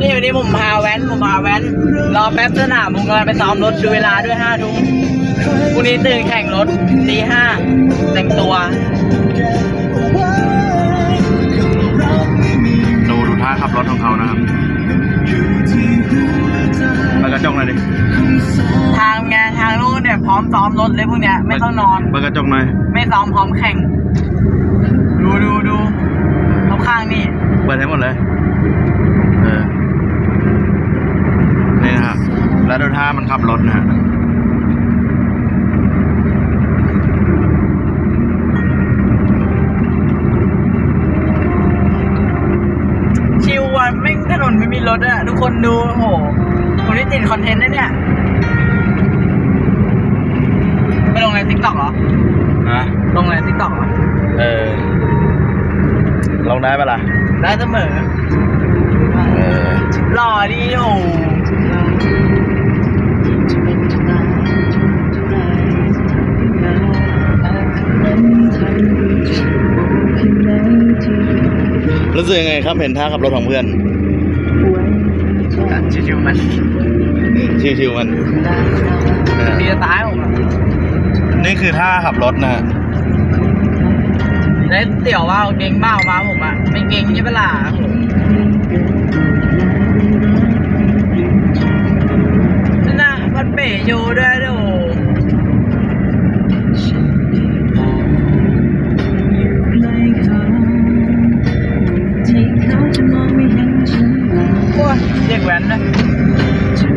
นี่วันนี้ผมพาแว้นผมพาแว้น รอแป๊บสนามผมกำลังไปซ้อมรถดูเวลาด้วยห้าทุ่มพรุ่งนี้ตื่นแข่งรถตีห้าแต่งตัว ดูดูท่าขับรถของเขานะครับเปิดกระจกหน่อยดิทางไงทางนู้นเนี่ยพร้อมซ้อมรถเลยพวกเนี้ยไม่ต้องนอน เปิดกระจกหน่อย ไม่ซ้อมพร้อมแข่ง ดูดูดูเขาข้างนี่ เปิดให้หมดเลย เออ นี่นะฮะ แล้วดูท่ามันขับรถนะฮะชิวอะไม่งถนนไม่มีรถอะทุกคนดูโอ้โหคนที่ติดคอนเทนต์นะเนี่ยไม่ลงในทิกตอกเหรอ นะลงในทิกตอกเหรอ เออ ลงได้ปะล่ะ ได้เสมอ เออ หล่อดีโอ้โห รู้สึกยังไงครับเห็นท่าขับรถของเพื่อนชิวๆมันชิวๆมันเออดีจะตายผมอะนี่คือท่าขับรถนะฮะแล้วเตี๋ยวว่าเก่งเบ้ามาผมอะไม่เก่งใช่ปะล่ะโอ้ แว้นนะถึ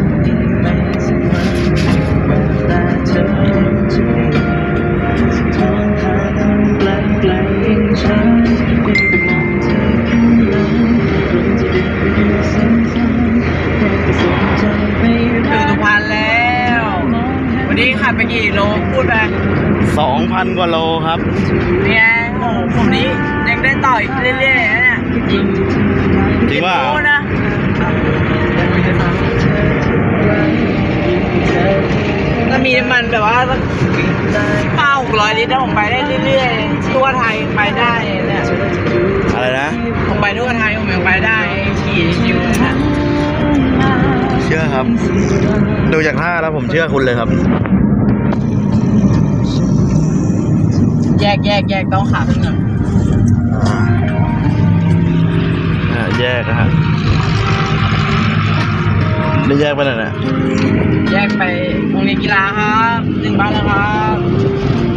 งสุพรรณแล้ววันนี้ขับไปกี่โลพูดไปสองพันกว่าโลครับ เนี่ย มันแบบว่าสักห้าหกร้อยลิตรนะผมไปได้เรื่อยๆ ทั่วไทยไปได้เนี่ยอะไรนะ ผมไปทั่วไทยผมยังไปได้ขี่ชิวๆนะเชื่อครับ ดูจากท่าแล้วผมเชื่อคุณเลยครับ แยกแยกแยกต้องขาขึ้นหน่อยอ่าแยกนะฮะได้แยกไปไหนน่ะแยกไปโรง เรียนกีฬาครับหนึ่งบ้านแล้วครับ